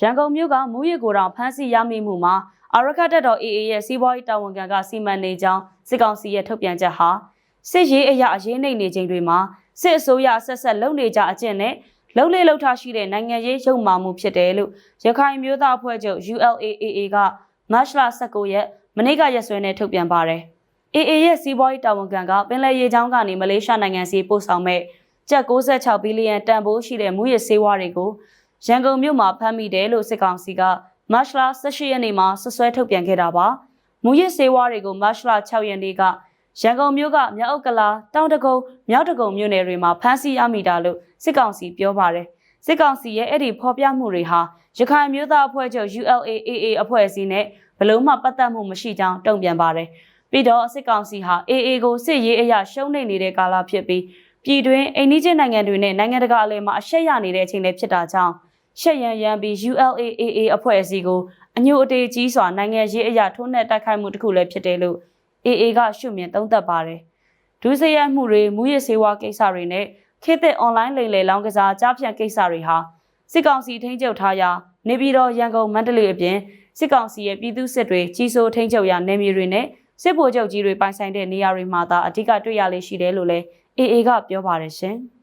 ရန်ကုန်မြို့ကမူရစ်ကိုတောင်ဖမ်းဆီးရမိမှုမှာအာရခတက်တော် AA ရဲ့စီးပွားရေးတာဝန်ခံကစီမံနေကြောင်းစစ်ကောင်စီရဲ့ထုတ်ပြန်ချက်ဟာစစ်ရေးအရာအရေးနှိမ့်နေချိန်တွေမှာစစ်အစိုးရဆက်ဆက်လုပ်နေကြအကျင့်နဲ့လုံလေလှုပ်ထားရှိတဲ့နိုင်ငံရေးရုပ်မာမှုဖြစ်တယ်လို့ရခိုင်မျိုးသားအဖွဲ့ချုပ် ULAAA ကမတ်လ19ရက်မနေ့ကရက်စွဲနဲ့ထုတ်ပြန်ပါတယ်။ AA ရဲ့စီးပွားရေးတာဝန်ခံကပင်လယ်ရေချောင်းကနေမလေးရှားနိုင်ငံစီပို့ဆောင်မဲ့ကျပ်66ဘီလီယံတန်ဖိုးရှိတဲ့မူရစ်ဆေးဝါးတွေကို ရန်ကုန်မြို့မှာဖမ်းမိတယ်လို့စစ်ကောင်စီကမတ်လ18ရက်နေ့မှာဆွဆွဲထုတ်ပြန်ခဲ့တာပါ။မူရစ်ဆေးဝါးတွေကိုမတ်လ6ရက်နေ့ကရန်ကုန်မြို့ကမြောက်ဥက္ကလာတောင်တကုံမြောက်တကုံမြို့နယ်တွေမှာဖမ်းဆီးရမိတာလို့စစ်ကောင်စီပြောပါတယ်။စစ်ကောင်စီရဲ့အဲ့ဒီဖော်ပြမှုတွေဟာရခိုင်မျိုးသားအဖွဲ့ချုပ် ULAAA အဖွဲ့အစည်းနဲ့ဘယ်လို့မှပတ်သက်မှုမရှိကြောင်းတုံ့ပြန်ပါတယ်။ပြီးတော့စစ်ကောင်စီဟာ AA ကိုစစ်ရေးအရာရှုံးနေနေတဲ့ကာလဖြစ်ပြီးပြည်တွင်းအိန္ဒိချင်းနိုင်ငံတွေနဲ့နိုင်ငံတကာအလဲမှာအရှက်ရနေတဲ့အချိန်လည်းဖြစ်တာကြောင့် ရှက်ရန်ရန်ပြီး ULAAA အဖွဲ့အစည်းကိုအညိုအတေးကြီးစွာနိုင်ငံရေးအရာထိုးနှက်တိုက်ခိုက်မှုတစ်ခုလည်းဖြစ်တယ်လို့ AA ကရှုမြင်သုံးသပ်ပါတယ်။ဒုစရိုက်မှုတွေမူရစ်ဆေးဝါးကိစ္စတွေနဲ့ခေတ်သစ်အွန်လိုင်းလိမ်လည်လောင်းကစားကြားဖြတ်ကိစ္စတွေဟာစစ်ကောင်စီထိန်းချုပ်ထားရာနေပြည်တော်ရန်ကုန်မန္တလေးအပြင်စစ်ကောင်စီရဲ့ပြည်သူစစ်တွေကြီးစိုးထိန်းချုပ်ရာနယ်မြေတွေနဲ့စစ်ဗိုလ်ချုပ်ကြီးတွေပိုင်ဆိုင်တဲ့နေရာတွေမှာသာအဓိကတွေ့ရလေရှိတယ်လို့လည်း AA ကပြောပါတယ်ရှင်။